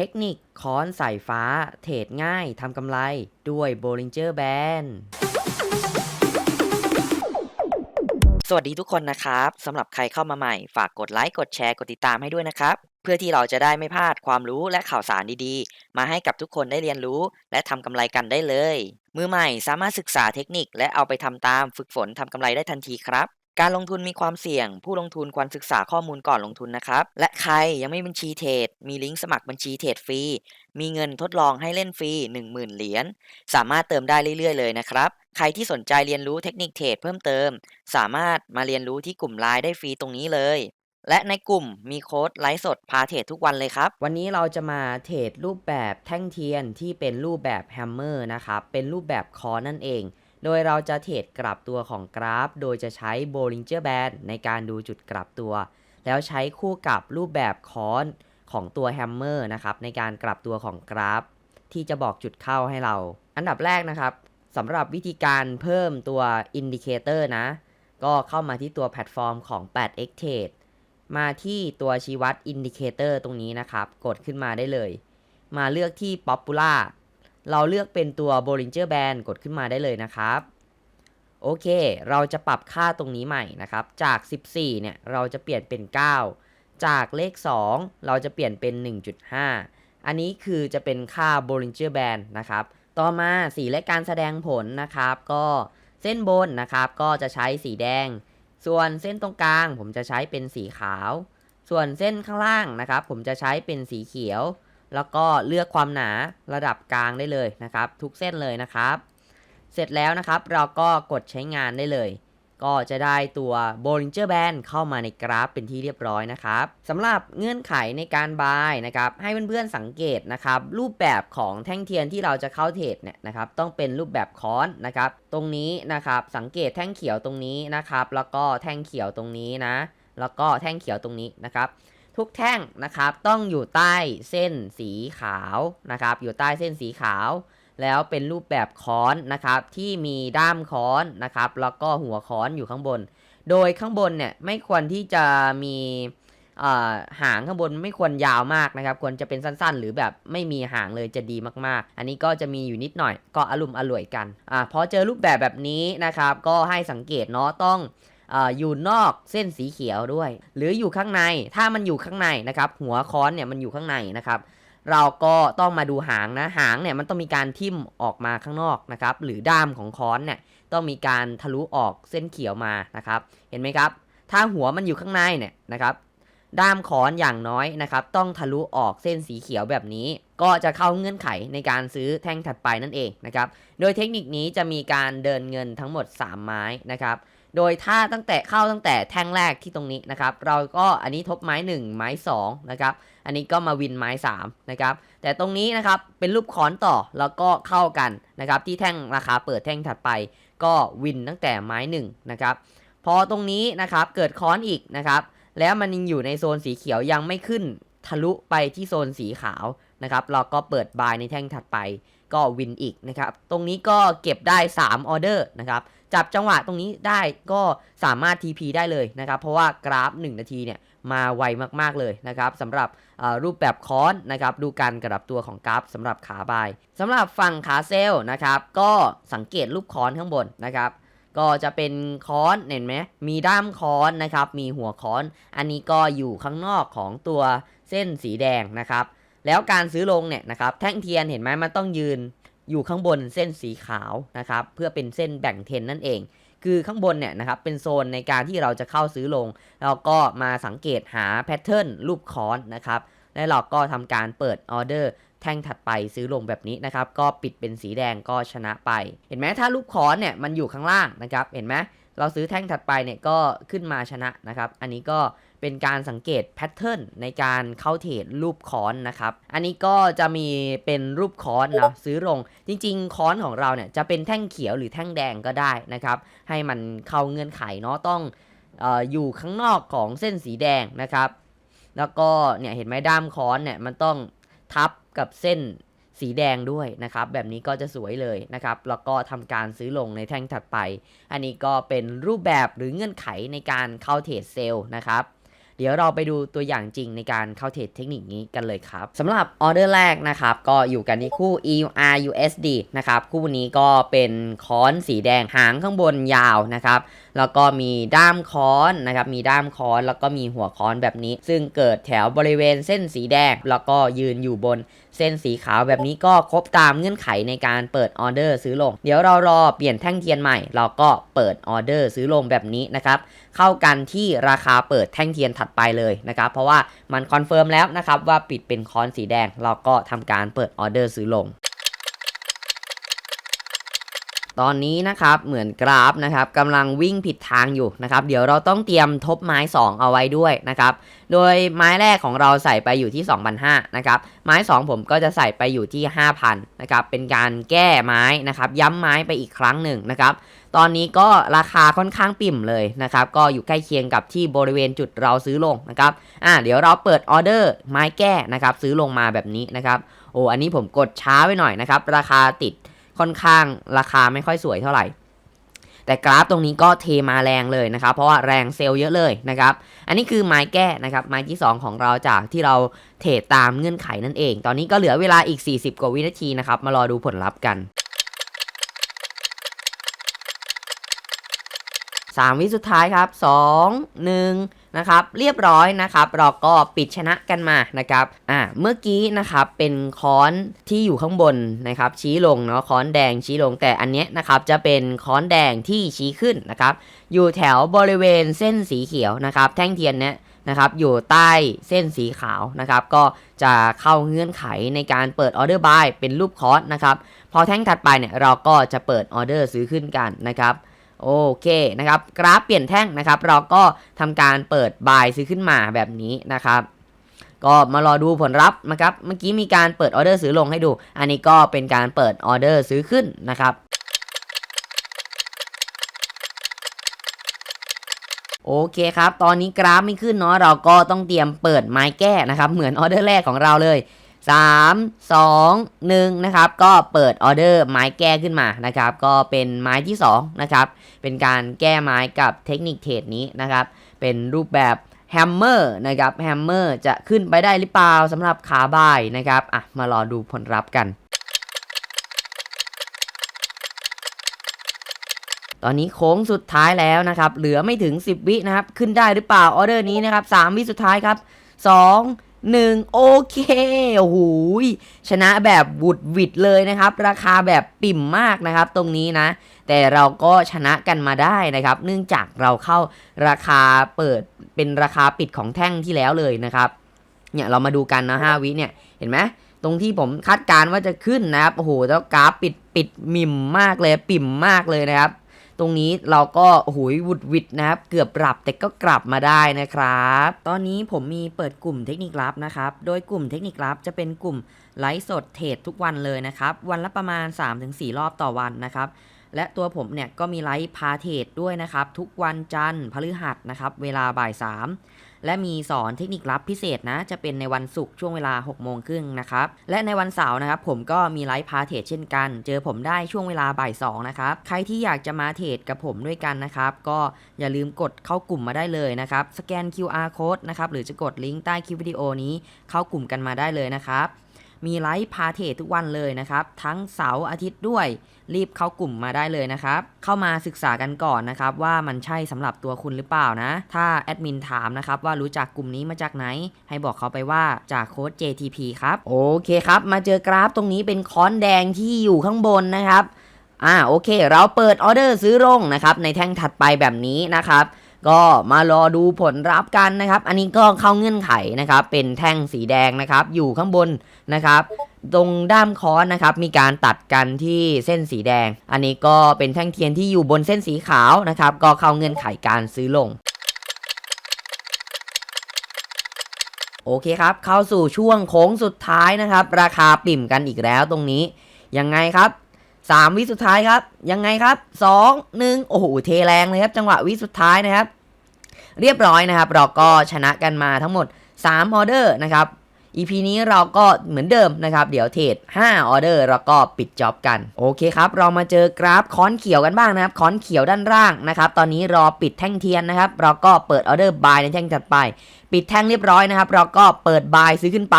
เทคนิคค้อนสายฟ้า เทรดง่ายทำกำไรด้วย Bollinger Band สวัสดีทุกคนนะครับสำหรับใครเข้ามาใหม่ ฝากกดไลค์ กดแชร์ กดติดตามให้ด้วยนะครับ เพื่อที่เราจะได้ไม่พลาดความรู้และข่าวสารดีๆ มาให้กับทุกคนได้เรียนรู้ และทำกำไรกันได้เลย มือใหม่สามารถศึกษาเทคนิคและเอาไปทำตามฝึกฝนทำกำไรได้ทันทีครับ การลงทุนมีความเสี่ยง ผู้ลงทุนควรศึกษาข้อมูลก่อนลงทุนนะครับ และใครยังไม่บัญชีเทรด มีลิงก์สมัครบัญชีเทรดฟรี มีเงินทดลองให้เล่นฟรี 10,000 เหรียญ สามารถเติมได้เรื่อยๆ เลยนะครับ ใครที่สนใจเรียนรู้เทคนิคเทรดเพิ่มเติม สามารถมาเรียนรู้ที่กลุ่มไลน์ได้ฟรีตรงนี้เลย และในกลุ่มมีโค้ดไลฟ์สดพาเทรดทุกวันเลยครับ วันนี้เราจะมาเทรดรูปแบบแท่งเทียนที่เป็นรูปแบบแฮมเมอร์นะครับ เป็นรูปแบบคอนั่นเอง โดยเราจะเทรดกลับตัวของกราฟ โดยจะใช้ Bollinger Band ในการดูจุดกลับตัว แล้วใช้คู่กับรูปแบบคอนของตัวแฮมเมอร์นะครับในการกลับตัวของกราฟ ที่จะบอกจุดเข้าให้เรา อันดับแรกนะครับสำหรับวิธีการเพิ่มตัวอินดิเคเตอร์นะ ก็เข้ามาที่ตัวแพลตฟอร์มของ 8x Trade มาที่ตัวชี้วัดอินดิเคเตอร์ตรงนี้นะครับ กดขึ้นมาได้เลย มาเลือกที่ Popular เราเลือกเป็นตัว Bollinger Band กดขึ้นมาได้เลยนะครับโอเค เราจะปรับค่าตรงนี้ใหม่นะครับ จาก 14 เนี่ย เราจะเปลี่ยนเป็น 9 จากเลข 2 เราจะเปลี่ยนเป็น 1.5 อันนี้คือจะเป็นค่า Bollinger Band นะครับ ต่อมาสีและการแสดงผลนะครับ ก็เส้นบนนะครับ ก็จะใช้สีแดง ส่วนเส้นตรงกลาง ผมจะใช้เป็นสีขาว ส่วนเส้นข้างล่างนะครับ ผมจะใช้เป็นสีเขียว แล้วก็เลือกความหนาระดับกลางได้เลยนะครับ ทุกเส้นเลยนะครับ เสร็จแล้วนะครับเราก็กดใช้งานได้เลย ก็จะได้ตัว Bollinger Band เข้ามาในกราฟเป็นที่เรียบร้อยนะครับสำหรับเงื่อนไขในการบายนะครับ ให้เพื่อนๆสังเกตนะครับ รูปแบบของแท่งเทียนที่เราจะเข้าเทรดเนี่ยนะครับ ต้องเป็นรูปแบบค้อนนะครับ ตรงนี้นะครับสังเกตแท่งเขียวตรงนี้นะครับ แล้วก็แท่งเขียวตรงนี้นะ แล้วก็แท่งเขียวตรงนี้นะครับ ทุกแท่งนะครับต้องอยู่ใต้เส้นสีขาวนะครับ อยู่ใต้เส้นสีขาว แล้วเป็นรูปแบบค้อนนะครับที่มีด้ามค้อนนะครับ แล้วก็หัวค้อนอยู่ข้างบน โดยข้างบนเนี่ยไม่ควรที่จะมีหางข้างบนไม่ควรยาวมากนะครับ ควรจะเป็นสั้นๆ หรือแบบไม่มีหางเลยจะดีมากๆ อันนี้ก็จะมีอยู่นิดหน่อยก็อารมณ์อร่วยกันอ่าพอเจอรูปแบบแบบนี้นะครับ ก็ให้สังเกตเนาะต้อง อยู่นอกเส้นสีเขียวด้วย หรืออยู่ข้างในถ้ามันอยู่ข้างในนะครับ หัวค้อนเนี่ยมันอยู่ข้างในนะครับ เราก็ต้องมาดูหางนะหางเนี่ยมันต้องมีการทิ่มออกมาข้างนอกนะครับ หรือด้ามของค้อนเนี่ยต้องมีการทะลุออกเส้นเขียวมานะครับ เห็นไหมครับ ถ้าหัวมันอยู่ข้างในเนี่ยนะครับด้ามค้อนอย่างน้อยนะครับ ต้องทะลุออกเส้นสีเขียวแบบนี้ ก็จะเข้าเงื่อนไขในการซื้อแท่งถัดไปนั่นเองนะครับ โดยเทคนิคนี้จะมีการเดินเงินทั้งหมด 3 ไม้นะครับ โดยถ้าตั้งแต่เข้าตั้งแต่แท่งแรกที่ตรงนี้นะครับ เราก็อันนี้ทบไม้ 1 ไม้2นะครับ อันนี้ก็มาวินไม้3นะครับ แต่ตรงนี้นะครับเป็นรูปคอนต่อแล้วก็เข้ากันนะครับ ที่แท่งราคาเปิดแท่งถัดไป ก็วินตั้งแต่ไม้1นะครับ พอตรงนี้นะครับเกิดค้อนอีกนะครับ แล้วมันยังอยู่ในโซนสีเขียวยังไม่ขึ้นทะลุไปที่โซนสีขาวนะครับ เราก็เปิดบายในแท่งถัดไปก็วินอีกนะครับ ตรงนี้ก็เก็บได้3ออเดอร์นะครับ จับจังหวะตรงนี้ได้ก็สามารถ TP ได้เลยนะครับ เพราะว่ากราฟ 1 นาทีเนี่ยมาไวมากๆเลยนะครับสำหรับรูปแบบค้อนนะครับดูการกระดับตัวของกราฟสำหรับขาบายสำหรับฝั่งขาเซลนะครับก็สังเกตรูปค้อนข้างบนนะครับก็จะเป็นค้อนเห็นไหมมีด้ามค้อนนะครับมีหัวค้อน อันนี้ก็อยู่ข้างนอกของตัวเส้นสีแดงนะครับแล้วการซื้อลงเนี่ยนะครับแท่งเทียนเห็นไหมมันต้องยืน อยู่ข้างบนเส้นสีขาวนะครับเพื่อเป็นเส้นแบ่งเทนนั่นเอง คือข้างบนเนี่ยนะครับเป็นโซนในการที่เราจะเข้าซื้อลง เราก็มาสังเกตหาแพทเทิร์นรูปค้อนนะครับและเราก็ทำการเปิดออเดอร์แท่งถัดไปซื้อลงแบบนี้นะครับก็ปิดเป็นสีแดงก็ชนะไป เห็นไหมถ้ารูปค้อนเนี่ยมันอยู่ข้างล่างนะครับเห็นไหมเราซื้อแท่งถัดไปเนี่ยก็ขึ้นมาชนะนะครับอันนี้ก็ เป็นการสังเกตแพทเทิร์นในการเข้าเทรดรูปค้อนนะครับ อันนี้ก็จะมีเป็นรูปค้อนนะซื้อลงจริง ๆค้อนของเราเนี่ยจะเป็นแท่งเขียวหรือแท่งแดงก็ได้นะครับ ให้มันเข้าเงื่อนไขเนาะต้องเอออยู่ข้างนอกของเส้นสีแดงนะครับ แล้วก็เนี่ยเห็นไหมด้ามค้อนเนี่ยมันต้องทับกับเส้นสีแดงด้วยนะครับ แบบนี้ก็จะสวยเลยนะครับ แล้วก็ทำการซื้อลงในแท่งถัดไป อันนี้ก็เป็นรูปแบบหรือเงื่อนไขในการเข้าเทรดเซลล์นะครับ เดี๋ยวเราไปดูตัวอย่างจริงในการเข้าเทรดเทคนิคนี้กันเลยครับสำหรับออเดอร์แรกนะครับ ก็อยู่กันที่คู่ EUR USD นะครับ คู่นี้ก็เป็นค้อนสีแดงหางข้างบนยาวนะครับ แล้วก็มีด้ามค้อนนะครับมีด้ามค้อนแล้วก็มีหัวค้อนแบบนี้ ซึ่งเกิดแถวบริเวณเส้นสีแดง แล้วก็ยืนอยู่บนเส้นสีขาวแบบนี้ก็ครบตามเงื่อนไขในการเปิดออเดอร์ซื้อลง เดี๋ยวเรารอเปลี่ยนแท่งเทียนใหม่ เราก็เปิดออเดอร์ซื้อลงแบบนี้นะครับเข้ากันที่ราคาเปิดแท่งเทียนถัดไปเลยนะครับเพราะว่ามันคอนเฟิร์มแล้วนะครับว่าปิดเป็นค้อนสีแดง เราก็ทำการเปิดออเดอร์ซื้อลง ตอนนี้นะครับเหมือนกราฟนะครับกำลังวิ่งผิดทางอยู่นะครับ เดี๋ยวเราต้องเตรียมทบไม้ 2 เอาไว้ด้วยนะครับ โดยไม้แรกของเราใส่ไปอยู่ที่ 2,500นะครับ ไม้ 2 ผมก็จะใส่ไปอยู่ที่ 5,000นะครับ เป็นการแก้ไม้นะครับ ย้ำไม้ไปอีกครั้งหนึ่งนะครับ ตอนนี้ก็ราคาค่อนข้างปิ่มเลยนะครับ ก็อยู่ใกล้เคียงกับที่บริเวณจุดเราซื้อลงนะครับ อ่าเดี๋ยวเราเปิดออเดอร์ไม้แก้นะครับ ซื้อลงมาแบบนี้นะครับ โอ้ อันนี้ผมกดช้าไปหน่อยนะครับ ราคาติด ค่อนข้างราคาไม่ค่อยสวยเท่าไหร่ แต่กราฟตรงนี้ก็เทมาแรงเลยนะครับ เพราะว่าแรงเซลล์เยอะเลยนะครับ อันนี้คือไม้แก้นะครับ ไม้ที่ 2 ของเราจากที่เราเทรดตามเงื่อนไขนั่นเอง ตอนนี้ก็เหลือเวลาอีก 40 กว่าวินาทีนะครับ มารอดูผลลัพธ์กัน3วิสุดท้ายครับ 2 1 นะครับเรียบร้อยนะครับเราก็ปิดชนะกันมานะครับอ่าเมื่อกี้นะครับเป็นค้อนที่อยู่ข้างบนนะครับชี้ลงเนาะค้อนแดงชี้ลงแต่อันเนี้ยนะครับจะเป็นค้อนแดงที่ชี้ขึ้นนะครับอยู่แถวบริเวณเส้นสีเขียวนะครับแท่งเทียนเนี้ยนะครับอยู่ใต้เส้นสีขาวนะครับก็จะเข้าเงื่อนไขในการเปิดออเดอร์บายเป็นรูปคอร์สนะครับพอแท่งถัดไปเนี่ยเราก็จะเปิดออเดอร์ซื้อขึ้นกันนะครับ โอเคนะครับ กราฟเปลี่ยนแท่งนะครับ เราก็ทำการเปิดบายซื้อขึ้นมาแบบนี้นะครับ ก็มารอดูผลลัพธ์นะครับ เมื่อกี้มีการเปิดออเดอร์ซื้อลงให้ดู อันนี้ก็เป็นการเปิดออเดอร์ซื้อขึ้นนะครับโอเคครับ ตอนนี้กราฟไม่ขึ้นเนาะ เราก็ต้องเตรียมเปิดไม้แก้นะครับ เหมือนออเดอร์แรกของเราเลย 3 2 1นะครับก็เปิดออเดอร์ไม้แก้ขึ้นมานะครับก็เป็นไม้ที่2นะครับเป็นการแก้ไม้กับเทคนิคเทรดนี้นะครับเป็นรูปแบบแฮมเมอร์นะครับแฮมเมอร์จะขึ้นไปได้หรือเปล่าสำหรับขาบ่ายนะครับอะมารอดูผลลัพธ์กันตอนนี้โค้งสุดท้ายแล้วนะครับ เหลือไม่ถึง 10 วินะครับ ขึ้นได้หรือเปล่าออเดอร์นี้นะครับ 3 วิสุดท้ายครับ 2 1โอเคโอ้โหยชนะแบบบุดวิดเลยนะครับ ราคาแบบปิ่มมากนะครับ ตรงนี้นะ แต่เราก็ชนะกันมาได้นะครับ เนื่องจากเราเข้าราคาเปิดเป็นราคาปิดของแท่งที่แล้วเลยนะครับ เนี่ยเรามาดูกันนะ5วิเนี่ยเห็นไหมตรงที่ผมคาดการณ์ว่าจะขึ้นนะครับโอ้โหแล้วกราฟปิดปิดมิมมากเลยปิ่มมากเลยนะครับ ตรงนี้เราก็โอ้โหวุดวิดนะครับ เกือบหลับแต่ก็กลับมาได้นะครับ ตอนนี้ผมมีเปิดกลุ่มเทคนิคลับนะครับ โดยกลุ่มเทคนิคลับจะเป็นกลุ่มไลฟ์สดเทรดทุกวันเลยนะครับ วันละประมาณ 3-4 รอบต่อวันนะครับและตัวผมเนี่ยก็มีไลฟ์พาเทรดด้วยนะครับ ทุกวันจันทร์พฤหัสนะครับ เวลาบ่าย3 และมีสอนเทคนิคลับพิเศษนะ จะเป็นในวันศุกร์ช่วงเวลา6โมงครึ่งนะครับ และในวันเสาร์นะครับผมก็มีไลฟ์พาเทรดเช่นกัน เจอผมได้ช่วงเวลาบ่าย2นะครับ ใครที่อยากจะมาเทรดกับผมด้วยกันนะครับ ก็อย่าลืมกดเข้ากลุ่มมาได้เลยนะครับ สแกน QR code นะครับ หรือจะกดลิงก์ใต้คลิปวิดีโอนี้เข้ากลุ่มกันมาได้เลยนะครับ มีไลฟ์พาเทรดทุกวันเลยนะครับ ทั้งเสาร์อาทิตย์ด้วย รีบเข้ากลุ่มมาได้เลยนะครับ เข้ามาศึกษากันก่อนนะครับ ว่ามันใช่สำหรับตัวคุณหรือเปล่านะ ถ้าแอดมินถามนะครับว่ารู้จักกลุ่มนี้มาจากไหน ให้บอกเขาไปว่าจากโค้ด JTP ครับโอเคครับ มาเจอกราฟตรงนี้เป็นค้อนแดงที่อยู่ข้างบนนะครับอ่าโอเค เราเปิดออเดอร์ซื้อลงนะครับในแท่งถัดไปแบบนี้นะครับ ก็มารอดูผลลัพธ์กันนะครับ อันนี้ก็เข้าเงื่อนไขนะครับ เป็นแท่งสีแดงนะครับ อยู่ข้างบนนะครับ ตรงด้ามค้อนนะครับ มีการตัดกันที่เส้นสีแดง อันนี้ก็เป็นแท่งเทียนที่อยู่บนเส้นสีขาวนะครับ ก็เข้าเงื่อนไขการซื้อลงโอเคครับ เข้าสู่ช่วงโค้งสุดท้ายนะครับ ราคาปิ่มกันอีกแล้วตรงนี้ ยังไงครับ 3 วิสุดท้ายครับ ยังไงครับ 2 1 โอ้โห เทแรงเลยครับ จังหวะวิสุดท้ายนะครับ เรียบร้อยนะครับ เราก็ชนะกันมาทั้งหมด 3 ออเดอร์นะครับ EP นี้เราก็เหมือนเดิมนะครับ เดี๋ยวเทรด5ออเดอร์แล้วก็ปิดจ็อบกัน โอเคครับ เรามาเจอกราฟค้อนเขียวกันบ้างนะครับค้อนเขียวด้านล่างนะครับ ตอนนี้รอปิดแท่งเทียนนะครับ เราก็เปิดออเดอร์บายในแท่งจัดไป ปิดแท่งเรียบร้อยนะครับ เราก็เปิดบายซื้อขึ้นไป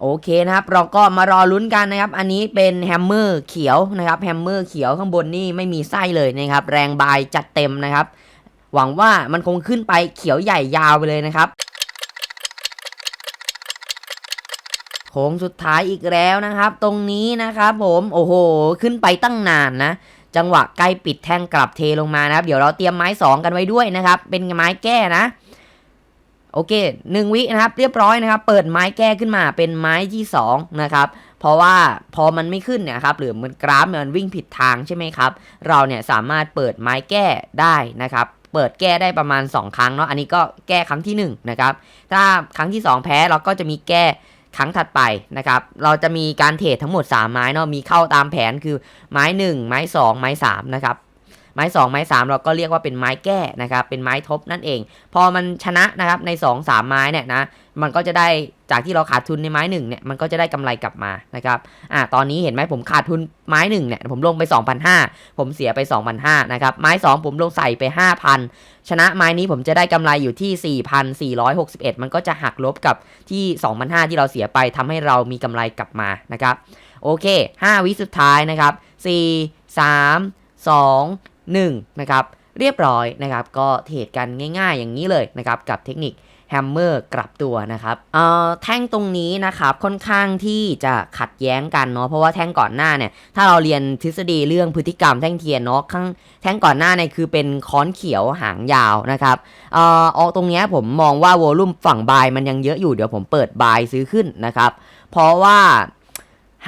โอเคนะครับ เราก็มารอลุ้นกันนะครับ อันนี้เป็นแฮมเมอร์เขียวนะครับแฮมเมอร์เขียวข้างบนนี่ไม่มีไส้เลยนะครับ แรงบายจัดเต็มนะครับ หวังว่ามันคงขึ้นไปเขียวใหญ่ยาวไปเลยนะครับโค้งสุดท้ายอีกแล้วนะครับ ตรงนี้นะครับผมโอ้โห ขึ้นไปตั้งนานนะ จังหวะใกล้ปิดแท่งกลับเทลงมานะครับ เดี๋ยวเราเตรียมไม้ 2 กันไว้ด้วยนะครับ เป็นไม้แก้นะ โอเคหนึ่งวินะครับ เรียบร้อยนะครับ เปิดไม้แก้ขึ้นมาเป็นไม้ที่2นะครับเพราะว่าพอมันไม่ขึ้นเนี่ยครับหรือมันกราฟมันวิ่งผิดทางใช่ไหมครับ เราเนี่ยสามารถเปิดไม้แก้ได้นะครับ เปิดแก้ได้ประมาณ 2 ครั้งเนาะอันนี้ก็แก้ครั้งที่1นะครับถ้าครั้งที่ 2 แพ้เราก็จะมีแก้ครั้งถัดไปนะครับเราจะมีการเทรดทั้งหมด 3 ไม้เนาะมีเข้าตามแผนคือไม้ 1 ไม้ 2 ไม้3นะครับไม้ 2 ไม้ 3 เราก็เรียกว่าเป็นไม้แก้นะครับเป็นไม้ทบนั่นเอง พอมันชนะนะครับใน 2 3 ไม้เนี่ยนะมันก็จะได้ จากที่เราขาดทุนในไม้หนึ่งเนี่ยมันก็จะได้กำไรกลับมานะครับอ่าตอนนี้เห็นไหมผมขาดทุนไม้หนึ่งเนี่ยผมลงไป 2,500 ผมเสียไป 2,500นะครับไม้ 2 ผมลงใส่ไป 5,000 ชนะไม้นี้ผมจะได้กำไรอยู่ที่ 4,461 มันก็จะหักลบกับที่ 2,500 ที่เราเสียไปทำให้เรามีกำไรกลับมานะครับโอเค 5 วิสุดท้ายนะครับ 4 3 2 1นะครับเรียบร้อยนะครับก็เทรดกันง่าย ๆ อย่างนี้เลยนะครับกับเทคนิค แฮมเมอร์กลับตัวนะครับเอ่อแท่งตรงนี้นะครับค่อนข้างที่จะขัดแย้งกันเนาะเพราะว่าแท่งก่อนหน้าเนี่ยถ้าเราเรียนทฤษฎีเรื่องพฤติกรรมแท่งเทียนเนาะข้างแท่งก่อนหน้าเนี่ยคือเป็นค้อนเขียวหางยาวนะครับเอ่อออกตรงเนี้ยผมมองว่าโวลุ่มฝั่งบายมันยังเยอะอยู่เดี๋ยวผมเปิดบายซื้อขึ้นนะครับเพราะว่า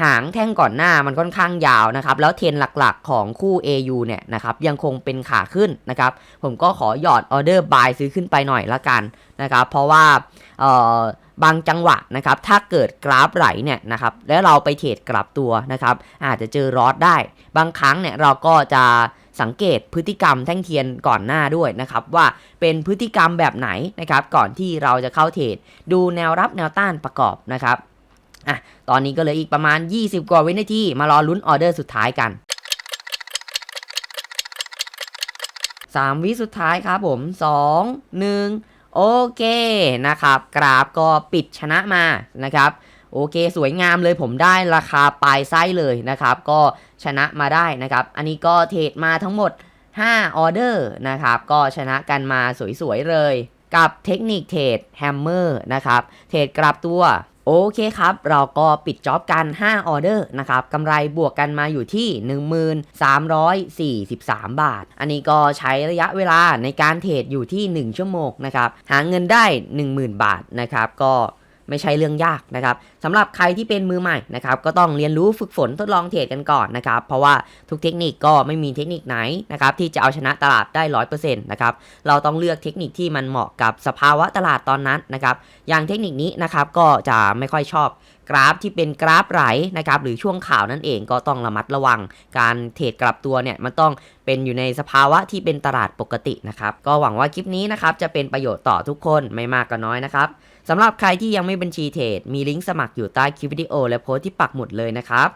หางแท่งก่อนหน้ามันค่อนข้างยาวนะครับ แล้วเทรนหลักๆของคู่ AU เนี่ยนะครับยังคงเป็นขาขึ้นนะครับ ผมก็ขอหยอดออเดอร์บายซื้อขึ้นไปหน่อยละกันนะครับ เพราะว่าเออบางจังหวะนะครับ ถ้าเกิดกราฟไหลเนี่ยนะครับ แล้วเราไปเทรดกลับตัวนะครับ อาจจะเจอรอดได้ บางครั้งเนี่ยเราก็จะสังเกตพฤติกรรมแท่งเทียนก่อนหน้าด้วยนะครับ ว่าเป็นพฤติกรรมแบบไหนนะครับ ก่อนที่เราจะเข้าเทรดดูแนวรับแนวต้านประกอบนะครับ อะตอนนี้ก็เหลืออีกประมาณ 20 กว่าวินาทีมารอลุ้นออเดอร์สุดท้ายกัน3วิสุดท้ายครับผม2 1โอเคนะครับ กราฟก็ปิดชนะมานะครับโอเค สวยงามเลยผมได้ราคาปลายไส้เลยนะครับ ก็ชนะมาได้นะครับ อันนี้ก็เทรดมาทั้งหมด 5 ออเดอร์นะครับ ก็ชนะกันมาสวยๆเลย กับเทคนิคเทรดแฮมเมอร์นะครับ เทรดกลับตัว โอเคครับ เราก็ปิดจ็อบกัน 5 ออเดอร์นะครับกำไรบวกกันมาอยู่ที่ 1343 บาท อันนี้ก็ใช้ระยะเวลาในการเทรดอยู่ที่ 1 ชั่วโมงนะครับ หาเงินได้ 10,000 บาทนะครับ ก็ ไม่ใช่เรื่องยากนะครับสำหรับใครที่เป็นมือใหม่นะครับก็ต้องเรียนรู้ฝึกฝนทดลองเทรดกันก่อนนะครับเพราะว่าทุกเทคนิคก็ไม่มีเทคนิคไหนนะครับที่จะเอาชนะตลาดได้ร้อยเปอร์เซ็นต์นะครับเราต้องเลือกเทคนิคที่มันเหมาะกับสภาวะตลาดตอนนั้นนะครับอย่างเทคนิคนี้นะครับก็จะไม่ค่อยชอบกราฟที่เป็นกราฟไหลนะครับหรือช่วงข่าวนั่นเองก็ต้องระมัดระวัง การเทรดกลับตัวเนี่ยมันต้องเป็นอยู่ในสภาวะที่เป็นตลาดปกตินะครับก็หวังว่าคลิปนี้นะครับจะเป็นประโยชน์ต่อทุกคนไม่มากก็น้อยนะครับ สำหรับใครที่ยังไม่บัญชีเทรดมีลิงก์สมัครอยู่ใต้คลิปวิดีโอและโพสต์ที่ปักหมุดเลยนะครับ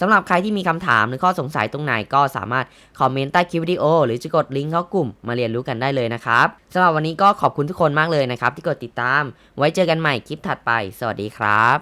สำหรับใครที่มีคำถามหรือข้อสงสัยตรงไหนก็สามารถคอมเมนต์ใต้คลิปวิดีโอ หรือจะกดลิงก์เข้ากลุ่มมาเรียนรู้กันได้เลยนะครับสำหรับวันนี้ก็ขอบคุณทุกคนมากเลยนะครับที่กดติดตาม ไว้เจอกันใหม่คลิปถัดไป สวัสดีครับ